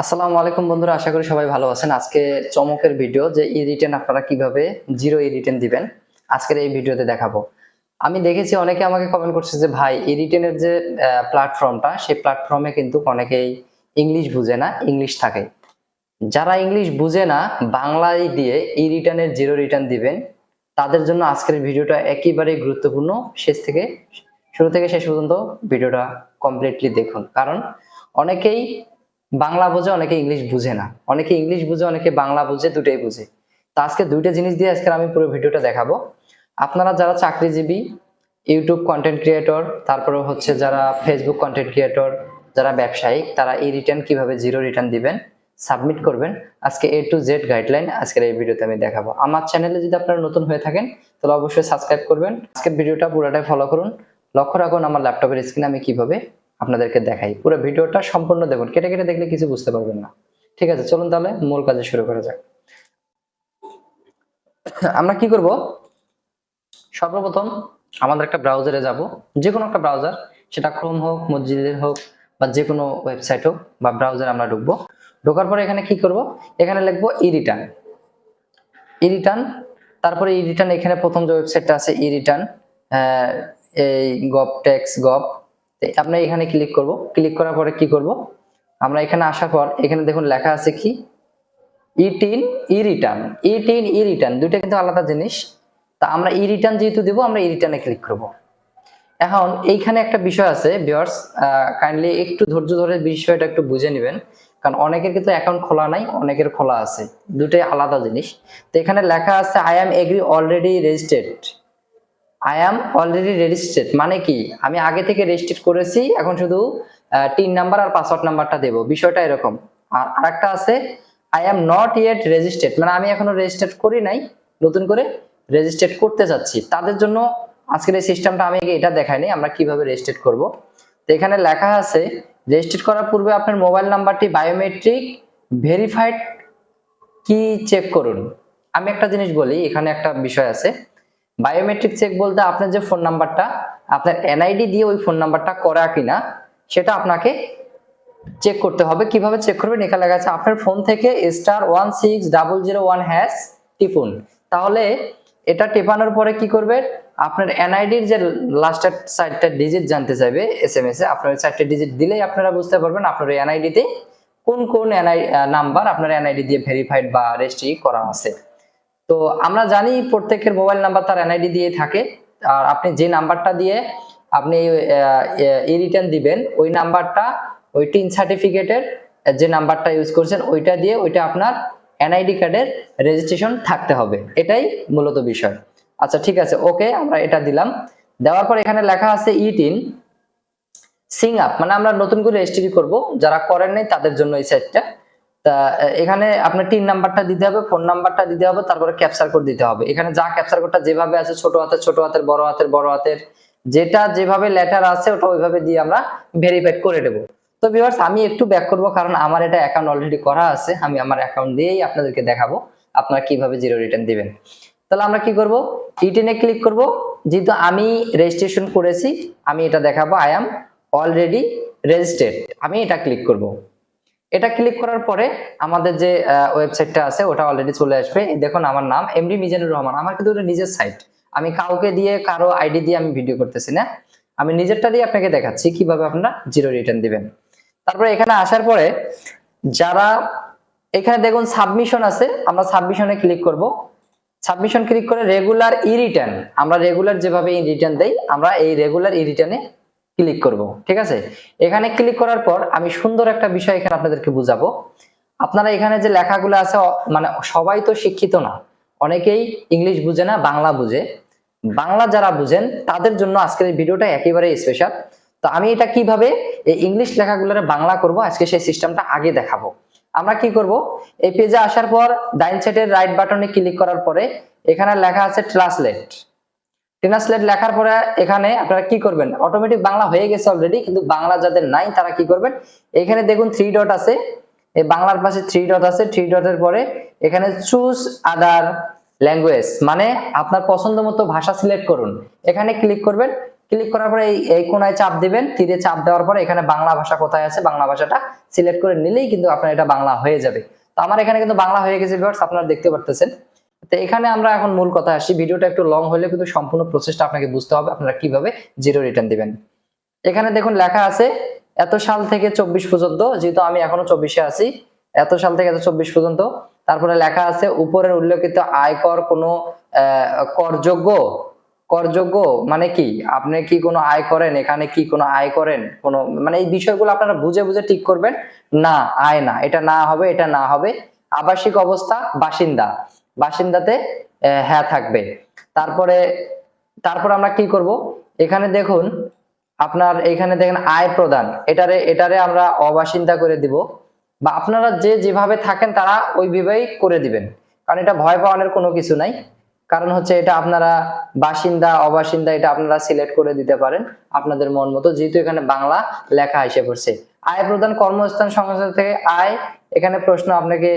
আসসালামু আলাইকুম বন্ধুরা, আশা করি সবাই ভালো আছেন। আজকে চমকের ভিডিও যে ই রিটার্ন আপনারা কীভাবে জিরো ই রিটার্ন দিবেন, আজকের এই ভিডিওতে দেখাবো। আমি দেখেছি অনেকে আমাকে কমেন্ট করছে যে, ভাই ই রিটার্নের যে প্ল্যাটফর্মটা সেই প্ল্যাটফর্মে কিন্তু অনেকেই ইংলিশ বুঝে না ইংলিশ থাকে। যারা ইংলিশ বুঝে না, বাংলায় দিয়ে ই রিটার্নের জিরো রিটার্ন দিবেন, তাদের জন্য আজকের ভিডিওটা একেবারেই গুরুত্বপূর্ণ। শেষ থেকে, শুরু থেকে শেষ পর্যন্ত ভিডিওটা কমপ্লিটলি দেখুন। কারণ অনেকেই বাংলা বোঝে, অনেকে ইংলিশ বুঝে না। অনেকে ইংলিশ বুঝে, অনেকে বাংলা বুঝে, দুটোই বুঝে। তো আজকে দুইটা জিনিস দিয়ে আজকে আমি পুরো ভিডিওটা দেখাবো। আপনারা যারা চাকরিজীবী ইউটিউব কন্টেন্ট ক্রিয়েটর তারপরে হচ্ছে যারা ফেসবুক কন্টেন্ট ক্রিয়েটর যারা ব্যবসায়িক, তারা এই রিটার্ন কীভাবে জিরো রিটার্ন দিবেন সাবমিট করবেন। আজকে এ টু জেড গাইডলাইন আজকের এই ভিডিওতে আমি দেখাবো। আমার চ্যানেলে যদি আপনারা নতুন হয়ে থাকেন, তাহলে অবশ্যই সাবস্ক্রাইব করবেন। আজকের ভিডিওটা পুরোটাই ফলো করুন। লক্ষ্য রাখুন, আমার ল্যাপটপের স্ক্রিনে আমি কীভাবে আপনাদেরকে দেখাই। পুরো ভিডিওটা সম্পূর্ণ দেখুন। কেটে কেটে দেখলে কিছু বুঝতে পারবেন না। ঠিক আছে, চলুন তাহলে মূল কাজে শুরু করা যাক। আমরা কি করব? সর্বপ্রথম আমাদের একটা ব্রাউজারে যাব। যে কোনো একটা ব্রাউজার সেটা ক্রোম হোক মসজিদের হোক, বা যে কোনো ওয়েবসাইট হোক, বা ব্রাউজারে আমরা ঢুকবো। ঢোকার পরে এখানে কি করব? এখানে লিখব ই রিটার্ন ই রিটার্ন তারপরে ই রিটার্ন এখানে প্রথম যে ওয়েবসাইটটা আছে ই রিটার্ন এই গভ ট্যাক্স গভ আমরা এখানে ক্লিক করব। ক্লিক করার পরে কি করব? আমরা এখানে আসার পর এখানে দেখুন লেখা আছে কি? ETIN e return eTIN e return দুইটা কিন্তু আলাদা জিনিস। তা আমরা ই রিটার্ন যেহেতু দিব, আমরা ই রিটার্নে ক্লিক করব। এখন এইখানে একটা বিষয় আছে ভিউয়ার্স কাইন্ডলি একটু ধৈর্য ধরে বিষয়টা একটু বুঝে নেবেন। কারণ অনেকের কিন্তু অ্যাকাউন্ট খোলা নাই, অনেকের খোলা আছে। দুটোই আলাদা জিনিস। তো এখানে লেখা আছে I am agree already registered I am already registered মানে কি? আমি আগে থেকে রেজিস্টার্ড করেছি, এখন শুধু তিন নাম্বার আর পাসওয়ার্ড নাম্বারটা দেবো। বিষয়টা এরকম। আর আরেকটা আছে I am not yet registered মানে আমি এখনও রেজিস্টার্ড করি নাই, নতুন করে রেজিস্টার্ড করতে যাচ্ছি। তাদের জন্য আজকের এই সিস্টেমটা আমি আগে এটা দেখাইনি, আমরা কীভাবে রেজিস্টার্ড করব। তো এখানে লেখা আছে রেজিস্টার্ড করার পূর্বে আপনার মোবাইল নাম্বারটি বায়োমেট্রিক ভেরিফাইড কি চেক করুন। আমি একটা জিনিস বলি, এখানে একটা বিষয় আছে। বায়োমেট্রিক চেক বলতে আপনার যে ফোন নাম্বারটা আপনার এনআইডি দিয়ে ওই ফোন নাম্বারটা করা কিনা, সেটা আপনাকে চেক করতে হবে। কীভাবে চেক করবেন? এখানে লেখা আছে, আপনার ফোন থেকে star one six double zero one hash টিপুন। তাহলে এটা টেপানোর পরে কি করবে? আপনার এনআইডির যে লাস্টের চারটা ডিজিট জানতে চাইবে এস এম এস এ, আপনার চারটে ডিজিট দিলেই আপনারা বুঝতে পারবেন আপনার এনআইডিতে কোন কোন এনআই নাম্বার আপনার এনআইডি দিয়ে ভেরিফাইড বা রেজিস্ট্রি করা আছে। তো আমরা জানি প্রত্যেকের মোবাইল নাম্বার তার এনআইডি দিয়ে থাকে। আর আপনি যে নাম্বারটা দিয়ে আপনি ই রিটার্ন দিবেন, ওই নাম্বারটা, ওই টিন সার্টিফিকেটের যে নাম্বারটা ইউজ করছেন, ওইটা দিয়ে ওইটা আপনার এনআইডি কার্ডের রেজিস্ট্রেশন থাকতে হবে। এটাই মূলত বিষয়। আচ্ছা ঠিক আছে ওকে আমরা এটা দিলাম। দেওয়ার পর এখানে লেখা আছে ই টিন সিং আপ মানে আমরা নতুন করে রেজিস্ট্রি করব। যারা করেন নাই, তাদের জন্য এই সাইটটা তা এখানে আপনার টিন নাম্বারটা দিতে হবে, ফোন নাম্বারটা দিতে হবে, তারপরে ক্যাপচার কোড দিতে হবে। এখানে যা ক্যাপচার কোডটা যেভাবে আছে, ছোট হাতের ছোট হাতের, বড় হাতের বড় হাতের, যেটা যেভাবে লেটার আছে, ওটা ওইভাবে দিয়ে আমরা ভেরিফাইড করে দেবো তো ভিউয়ার্স আমি একটু ব্যাক করব, কারণ আমার এটা অ্যাকাউন্ট অলরেডি করা আছে, আমি আমার অ্যাকাউন্ট দিয়েই আপনাদেরকে দেখাবো, আপনারা কীভাবে জিরো রিটার্ন দিবেন। তাহলে আমরা কি করব? ইটেনে ক্লিক করব, যেহেতু আমি রেজিস্ট্রেশন করেছি, আমি এটা দেখাবো আই অ্যাম অলরেডি রেজিস্টার্ড আমি এটা ক্লিক করব। এটা ক্লিক করার পরে আমাদের যে ওয়েবসাইটটা আছে, ওটা অলরেডি চলে আসবে। দেখুন আমার নাম এমডি মিজানুর রহমান। আমার কিন্তু ওটা নিজের সাইট আমি কাউকে দিয়ে, কারও আইডি দিয়ে আমি ভিডিও করতেছি না। আমি নিজেরটা দিয়ে আপনাকে দেখাচ্ছি কীভাবে আপনারা জিরো রিটার্ন দিবেন। তারপরে এখানে আসার পরে যারা, এখানে দেখুন সাবমিশন আছে, আমরা সাবমিশনে ক্লিক করব। সাবমিশন ক্লিক করে রেগুলার ই রিটার্ন আমরা রেগুলার যেভাবে ই রিটার্ন দেই, আমরা এই রেগুলার ই রিটার্নে ক্লিক করব, ঠিক আছে? এখানে ক্লিক করার পর আমি সুন্দর একটা বিষয় এখানে আপনাদেরকে বুঝাবো। আপনারা এখানে যে লেখাগুলো আছে মানে সবাই তো শিক্ষিত না। অনেকেই ইংলিশ বুঝে না, বাংলা বুঝে। বাংলা যারা বুঝেন, তাদের জন্য আজকের এই ভিডিওটা একেবারে স্পেশাল তো আমি এটা কীভাবে এই ইংলিশ লেখাগুলোর বাংলা করব, আজকে সেই সিস্টেমটা আগে দেখাবো। আমরা কি করব? এই পেজে আসার পর ডাইন সাইডের রাইট বাটনে ক্লিক করার পরে, এখানে লেখা আছে ট্রান্সলেট ট্রান্সলেট লেখার পরে এখানে আপনারা কি করবেন? অটোমেটিক বাংলা হয়ে গেছে অলরেডি কিন্তু বাংলা যাদের নাই, তারা কি করবেন? এখানে দেখুন থ্রি ডট আছে এই বাংলার পাশে থ্রি ডট আছে থ্রি ডটের পরে এখানে চুজ আদার ল্যাঙ্গুয়েজ মানে আপনার পছন্দ মতো ভাষা সিলেক্ট করুন। এখানে ক্লিক করবেন ক্লিক করার পরে এই কোনায় চাপ দিবেন, তীরে চাপ দেওয়ার পরে এখানে বাংলা ভাষা কোথায় আছে, বাংলা ভাষাটা সিলেক্ট করে নিলেই কিন্তু আপনার এটা বাংলা হয়ে যাবে। তো আমার এখানে কিন্তু বাংলা হয়ে গেছে ভিউয়ার্স আপনারা দেখতে পারতেছেন। তো এখানে আমরা এখন মূল কথা আসি। ভিডিওটা একটু লং হলে কিন্তু সম্পূর্ণ প্রসেসটা আপনাকে বুঝতে হবে, আপনারা কীভাবে জিরো রিটার্ন দিবেন। এখানে দেখুন লেখা আছে, এত সাল থেকে চব্বিশ পর্যন্ত, যেহেতু আমি এখনও চব্বিশে আছি, এত সাল থেকে এত চব্বিশ পর্যন্ত, তারপরে লেখা আছে, উপরের উল্লেখিত আয়কর কোনো করযোগ্য করযোগ্য মানে কি? আপনি কি কোনো আয় করেন? এখানে কি কোনো আয় করেন? কোনো মানে এই বিষয়গুলো আপনারা বুঝে বুঝে ঠিক করবেন। না, আয় না, এটা না হবে, এটা না হবে। আবাসিক অবস্থা, বাসিন্দা। বাসিন্দাতে হ্যাঁ থাকবে। তারপরে, তারপর আমরা কি করব? এখানে দেখুন, আপনার এখানে দেখেন আয় প্রদান। এটারে এটারে আমরা অবাসিন্দা করে দিব। বা আপনারা যে যেভাবে থাকেন তারা ওইভাবেই করে দিবেন। কারণ এটা ভয় পাওয়ানোর কোনো কিছু নাই। কারণ হচ্ছে এটা আপনারা বাসিন্দা, অবাসিন্দা, এটা আপনারা সিলেক্ট করে দিতে পারেন। আপনাদের মন মতো, যেহেতু এখানে বাংলা লেখা এসে পড়ছে। আয় প্রদান কর্মস্থান সংস্থা থেকে আয়, এখানে প্রশ্ন আপনাকে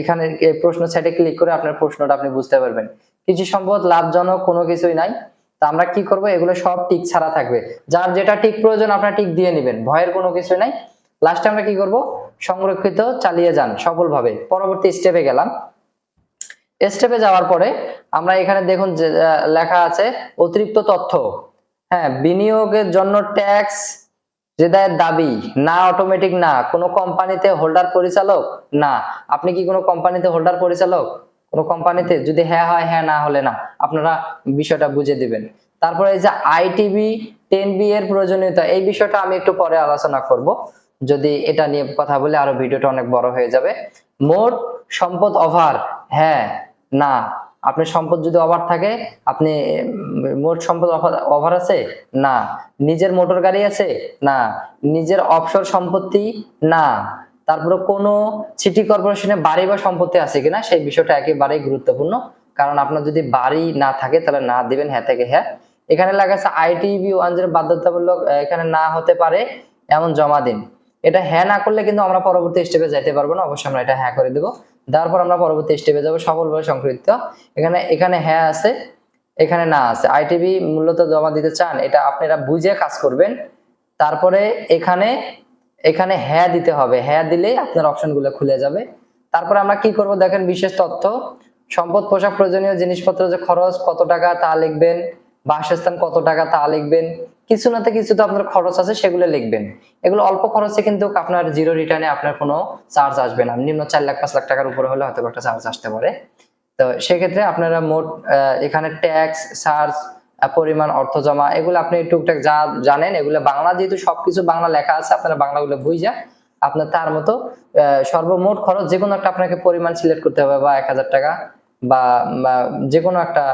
এখানে প্রশ্ন সেটে ক্লিক করে আপনার প্রশ্নটা আপনি বুঝতে পারবেন। কৃষি সম্পদ লাভজনক কোনো কিছুই নাই। তা আমরা কি করব? এগুলো সব টিক ছাড়া থাকবে। যার যেটা টিক প্রয়োজন, আপনার টিক দিয়ে নেবেন। ভয়ের কোনো কিছু নাই। লাস্টে আমরা কি করব? সংরক্ষিত চালিয়ে যান সফলভাবে। পরবর্তী স্টেপে গেলাম। স্টেপে যাওয়ার পরে আমরা এখানে দেখুন লেখা আছে অতিরিক্ত তথ্য। হ্যাঁ বিনিয়োগের জন্য ট্যাক্স যেদায়ের দাবি, না অটোমেটিক না, কোনো কোম্পানিতে হোল্ডার পরিচালক? না। আপনি কি কোনো কোম্পানিতে হোল্ডার পরিচালক? কোনো কোম্পানিতে যদি হ্যাঁ হয় হ্যাঁ না হলে না। আপনারা বিষয়টা বুঝে দিবেন। তারপরে এই যে আইটিভি টেন বি এর প্রয়োজনীয়তা, এই বিষয়টা আমি একটু পরে আলোচনা করব। যদি এটা নিয়ে কথা বলে, আরও ভিডিওটা অনেক বড় হয়ে যাবে। মোট সম্পদ ওভার হ্যাঁ না। আপনার সম্পদ যদি ওভার থাকে, আপনি মোট সম্পদ ওভার আছে? না। নিজের মোটর গাড়ি আছে? না। নিজের অবসর সম্পত্তি? না। তারপরে কোনো সিটি কর্পোরেশনে বাড়ি বা সম্পত্তি আছে কিনা, সেই বিষয়টা একেবারেই গুরুত্বপূর্ণ। কারণ আপনার যদি বাড়ি না থাকে, তাহলে না দিবেন হ্যাঁ থেকে হ্যাঁ। এখানে লেখা আছে আইটিবি ওয়ান জিরো বাধ্যতামূলক এখানে না হতে পারে এমন জমা দিন। এটা হ্যাঁ না করলে কিন্তু আমরা পরবর্তী স্টেপে যাইতে পারব না। অবশ্যই আমরা এটা হ্যাঁ করে দেবো। তারপর আমরা পরবর্তী স্টেপে যাব, সফলভাবে সংরক্ষিত এখানে এখানে হ্যাঁ আছে, এখানে না আছে। আইটিবি মূলত জমা দিতে চান, এটা আপনারা বুঝে কাজ করবেন। তারপরে এখানে এখানে হ্যাঁ দিতে হবে। হ্যাঁ দিলেই আপনার অপশনগুলো খুলে যাবে। তারপরে আমরা কি করব দেখেন, বিশেষ তথ্য। সম্পদ, পোশাক, প্রয়োজনীয় জিনিসপত্র যে খরচ, কত টাকা তা লিখবেন, বাসস্থান কত টাকা তা লিখবেন। কিছু নাতে কিছু তো আপনার খরচ আছে, সেগুলো লিখবেন। এগুলো অল্প খরচে কিন্তু আপনার জিরো রিটার্নে আপনার কোনো চার্জ আসবে না। নিম্ন চার লাখ, পাঁচ লাখ টাকার উপরে হলে হয়তো একটা চার্জ আসতে পারে। তো সেক্ষেত্রে আপনারা মোট এখানে ট্যাক্স চার্জ পরিমাণ, অর্থ জমা, এগুলো আপনি টুকটাক যা জানেন, এগুলো বাংলা যেহেতু সবকিছু বাংলা লেখা আছে, আপনারা বাংলাগুলো বুঝা আপনার তার মতো সর্বমোট খরচ যে কোনো একটা আপনাকে পরিমাণ সিলেক্ট করতে হবে বা এক হাজার টাকা বা যে কোনো একটা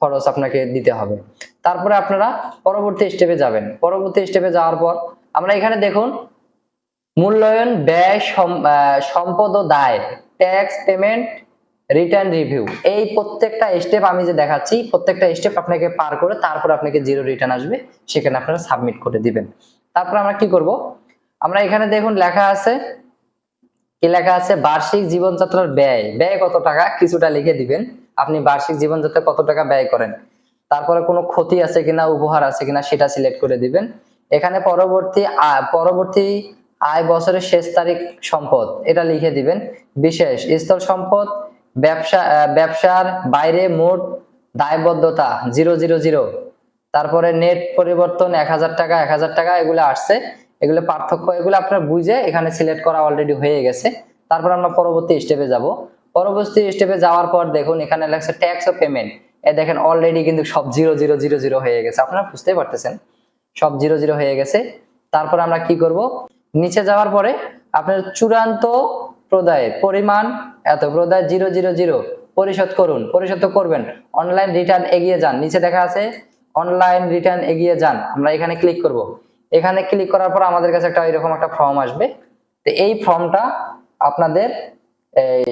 খরচ আপনাকে দিতে হবে। তারপরে আপনারা পরবর্তী স্টেপে যাবেন। পরবর্তী স্টেপে যাওয়ার পর আমরা এখানে দেখুন, মূল্যায়ন, ব্যয় সম্পদ ও দায় ট্যাক্স পেমেন্ট রিটার্ন রিভিউ এই প্রত্যেকটা স্টেপ আমি যে দেখাচ্ছি, প্রত্যেকটা স্টেপ আপনাকে পার করে তারপর আপনাকে জিরো রিটার্ন আসবে, সেখানে আপনারা সাবমিট করে দিবেন। তারপর আমরা কি করব? আমরা এখানে দেখুন লেখা আছে, কি লেখা আছে? বার্ষিক জীবনযাত্রার ব্যয়। ব্যয় কত টাকা? কিছুটা লিখে দিবেন। আপনি বার্ষিক জীবনযাত্রা কত টাকা ব্যয় করেন? তারপরে কোনো ক্ষতি আছে কিনা, উপহার আছে কিনা সেটা সিলেক্ট করে দিবেন। এখানে পরবর্তী পরবর্তী আয় বছরের শেষ তারিখ সম্পদ, এটা লিখে দিবেন। বিশেষ, স্থল সম্পদ, ব্যবসা ব্যবসার বাইরে মোট দায়বদ্ধতা জিরো জিরো জিরো। তারপরে নেট পরিবর্তন এক হাজার টাকা, এক হাজার টাকা, এগুলো আসছে। এগুলো পার্থক্য, এগুলো আপনার বুঝে এখানে সিলেক্ট করা অলরেডি হয়ে গেছে। তারপর আমরা পরবর্তী স্টেপে যাব। পরবর্তী স্টেপে যাওয়ার পর দেখুন, এখানে লেখছে ট্যাক্স ও পেমেন্ট এ দেখেন অলরেডি কিন্তু সব জিরো জিরো জিরো জিরো হয়ে গেছে। আপনারা বুঝতে পারতেছেন? সব জিরো জিরো হয়ে গেছে। তারপর আমরা কি করব? নিচে যাওয়ার পরে আপনার চূড়ান্ত প্রদায়ের পরিমাণ এত, প্রদায় জিরো জিরো জিরো পরিশোধ করুন। পরিশোধ তো করবেন। অনলাইন রিটার্ন এগিয়ে যান। নিচে দেখা আছে অনলাইন রিটার্ন এগিয়ে যান। আমরা এখানে ক্লিক করব। এখানে ক্লিক করার পর আমাদের কাছে একটা এরকম একটা ফর্ম আসবে। তো এই ফর্মটা আপনাদের এই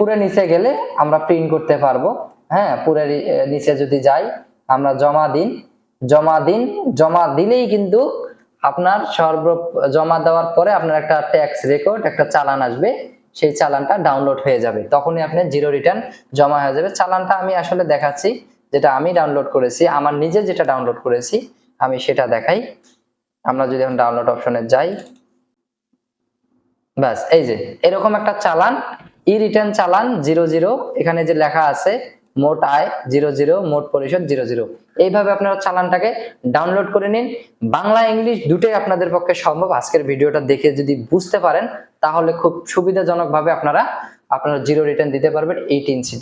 পুরো নিচে গেলে আমরা প্রিন্ট করতে পারব। হ্যাঁ পুরো নিচে যদি যাই, আমরা জমা দিন। জমা দিন, জমা দিলেই কিন্তু আপনার সর্ব, জমা দেওয়ার পরে আপনার একটা ট্যাক্স রেকর্ড একটা চালান আসবে। সেই চালানটা ডাউনলোড হয়ে যাবে। তখনই আপনার জিরো রিটার্ন জমা হয়ে যাবে। চালানটা আমি আসলে দেখাচ্ছি, যেটা আমি ডাউনলোড করেছি, আমার নিজে যেটা ডাউনলোড করেছি, আমি সেটা দেখাই। আমরা যদি এখন ডাউনলোড অপশনে যাই, ব্যাস, এই যে, এরকম একটা চালান ই রিটার্ন চালান জিরো জিরো এখানে যে লেখা আছে, মোট আয় জিরো জিরো মোট পরিশোধ জিরো জিরো এইভাবে আপনারা চালানটাকে ডাউনলোড করে নিন। বাংলা, ইংলিশ দুটোই আপনাদের পক্ষে সম্ভব। আজকের ভিডিওটা দেখে যদি বুঝতে পারেন, তাহলে খুব সুবিধাজনকভাবে আপনারা আপনারা জিরো রিটার্ন দিতে পারবেন এইটিন সিটি